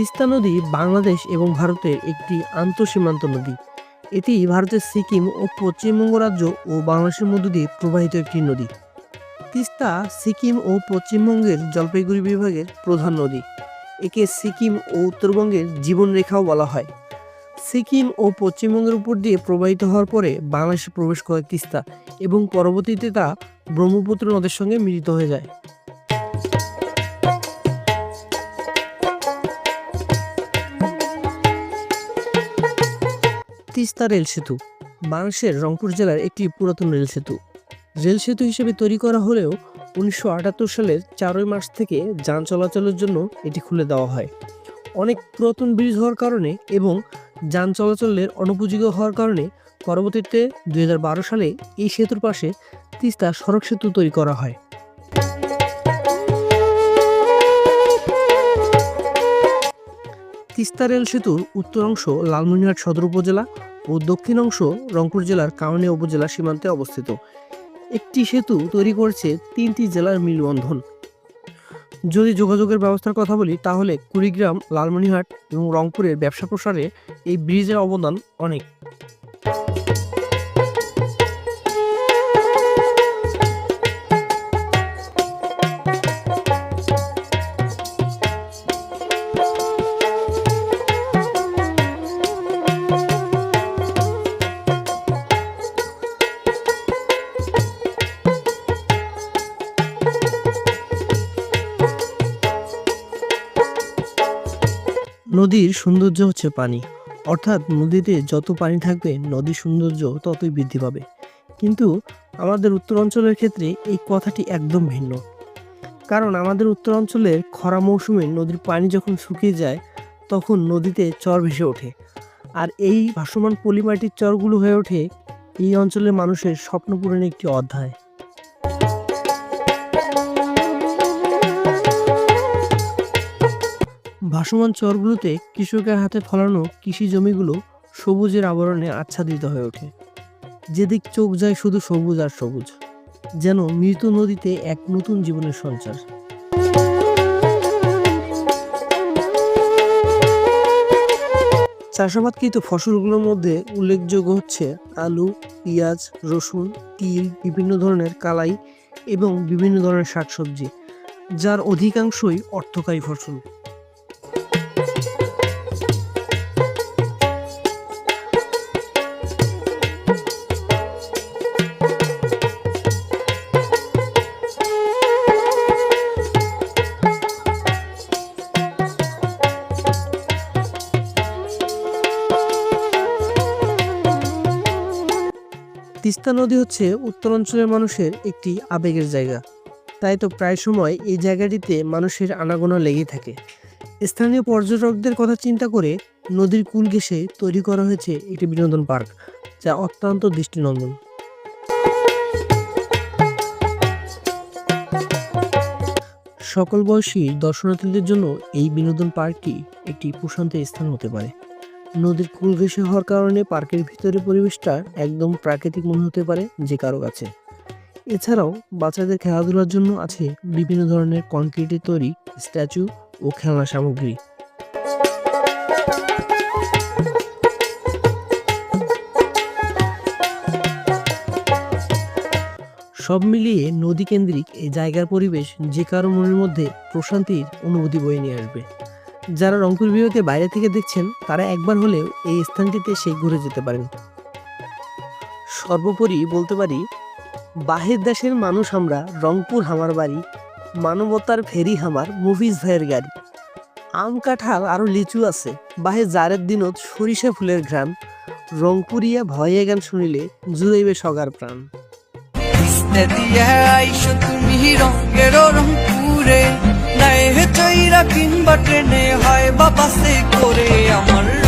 তিস্তা নদী বাংলাদেশ এবং ভারতের একটি আন্তঃসীমান্ত নদী। এটি ভারতের সিকিম ও পশ্চিমবঙ্গ রাজ্য ও বাংলাদেশের মধ্য দিয়ে প্রবাহিত একটি নদী। তিস্তা সিকিম ও পশ্চিমবঙ্গের জলপাইগুড়ি বিভাগের প্রধান নদী। একে সিকিম ও উত্তরবঙ্গের জীবনরেখাও বলা হয়। সিকিম ও পশ্চিমবঙ্গের উপর দিয়ে প্রবাহিত হওয়ার পরে বাংলাদেশে প্রবেশ করে তিস্তা এবং পরবর্তীতে তা ব্রহ্মপুত্র নদের সঙ্গে মিলিত হয়ে যায়। তিস্তা রেল সেতু। বাংলাদেশের রংপুর জেলার একটি পুরাতন রেল সেতু। রেল সেতু হিসেবে তৈরি করা হলেও উনিশশো আটাত্তর সালের চারই মার্চ থেকে যান চলাচলের জন্য এটি খুলে দেওয়া হয়। অনেক পুরাতন ব্রিজ হওয়ার কারণে এবং যান চলাচলের অনুপযোগী হওয়ার কারণে পরবর্তীতে দুই হাজার বারো সালে এই সেতুর পাশে তিস্তা সড়ক সেতু তৈরি করা হয়। তিস্তা রেল সেতুর উত্তর অংশ লালমনিরহাট সদর উপজেলা ও দক্ষিণ অংশ রংপুর জেলার কাউনিয়া উপজেলা সীমান্তে অবস্থিত। একটি সেতু তৈরি করেছে তিনটি জেলার মিলবন্ধন। যদি যোগাযোগের ব্যবস্থার কথা বলি, তাহলে কুড়িগ্রাম লালমনিহাট এবং রংপুরের ব্যবসা প্রসারে এই ব্রিজের অবদান অনেক। নদীর সৌন্দর্য হচ্ছে পানি। অর্থাৎ নদীতে যত পানি থাকবে, নদীর সৌন্দর্য ততই বৃদ্ধি পাবে। কিন্তু আমাদের উত্তর অঞ্চলের ক্ষেত্রে এই কথাটি একদম ভিন্ন। কারণ আমাদের উত্তর অঞ্চলের খরা মৌসুমে নদীর পানি যখন শুকিয়ে যায়, তখন নদীতে চর ভেসে ওঠে। আর এই ভাসমান পলিমাটির চরগুলো হয়ে ওঠে এই অঞ্চলের মানুষের স্বপ্ন পূরণের একটি অধ্যায়। ভাসমান চরগুলোতে কৃষকের হাতে ফলানো কৃষি জমিগুলো সবুজের আবরণে আচ্ছাদিত হয়ে ওঠে। যেদিক চোখ যায় শুধু সবুজ আর সবুজ, যেন মৃত নদীতে এক নতুন জীবনের সঞ্চার। চাষাবাদকৃত ফসলগুলোর মধ্যে উল্লেখযোগ্য হচ্ছে আলু, পেঁয়াজ, রসুন, তিল, বিভিন্ন ধরনের কালাই এবং বিভিন্ন ধরনের শাকসবজি, যার অধিকাংশই অর্থকারী ফসল। তিস্তা নদী হচ্ছে উত্তরাঞ্চলের মানুষের একটি আবেগের জায়গা। তাই তো প্রায় সময় এই জায়গাটিতে মানুষের আনাগোনা লেগেই থাকে। স্থানীয় পর্যটকদের কথা চিন্তা করে নদীর কুল ঘেঁষে তৈরি করা হয়েছে একটি বিনোদন পার্ক, যা অত্যন্ত দৃষ্টিনন্দন। সকল বয়সী দর্শনার্থীদের জন্য এই বিনোদন পার্কটি একটি প্রশান্তের স্থান হতে পারে। নদীর কুল ঘেঁষে হওয়ার কারণে পার্কের ভিতরে পরিবেশটা একদম প্রাকৃতিক মনে হতে পারে যে কারও কাছে। এছাড়াও বাচ্চাদের খেলাধুলার জন্য আছে বিভিন্ন ধরনের কনক্রিটের তৈরি স্ট্যাচু ও খেলনা সামগ্রী। সব মিলিয়ে নদী কেন্দ্রিক এই জায়গার পরিবেশ যে কারও মনের মধ্যে প্রশান্তির অনুভূতি বয়ে নিয়ে আসবে। যারা রংপুর বিভাগের বাইরে থেকে দেখছেন, তারা একবার হলেও এই স্থানটিতে এসে ঘুরে যেতে পারেন। সর্বোপরি বলতে পারি, বাহির দেশের মানুষ আমরা রংপুর হামার বাড়ি, মানবতার ফেরি হামার মুভিজ ভাইয়ের গাড়ি। আম কাঁঠাল আরও লিচু আছে। বাহে জারের দিনত সরিষা ফুলের ঘ্রাণ, রংপুরিয়া ভয়ে গান শুনিলে জুড়াইবে সগার প্রাণ। তুমি রংপুরে। নাই হে চাইরা কিংবা ট্রেনে হয় বাবা সে করে আমার।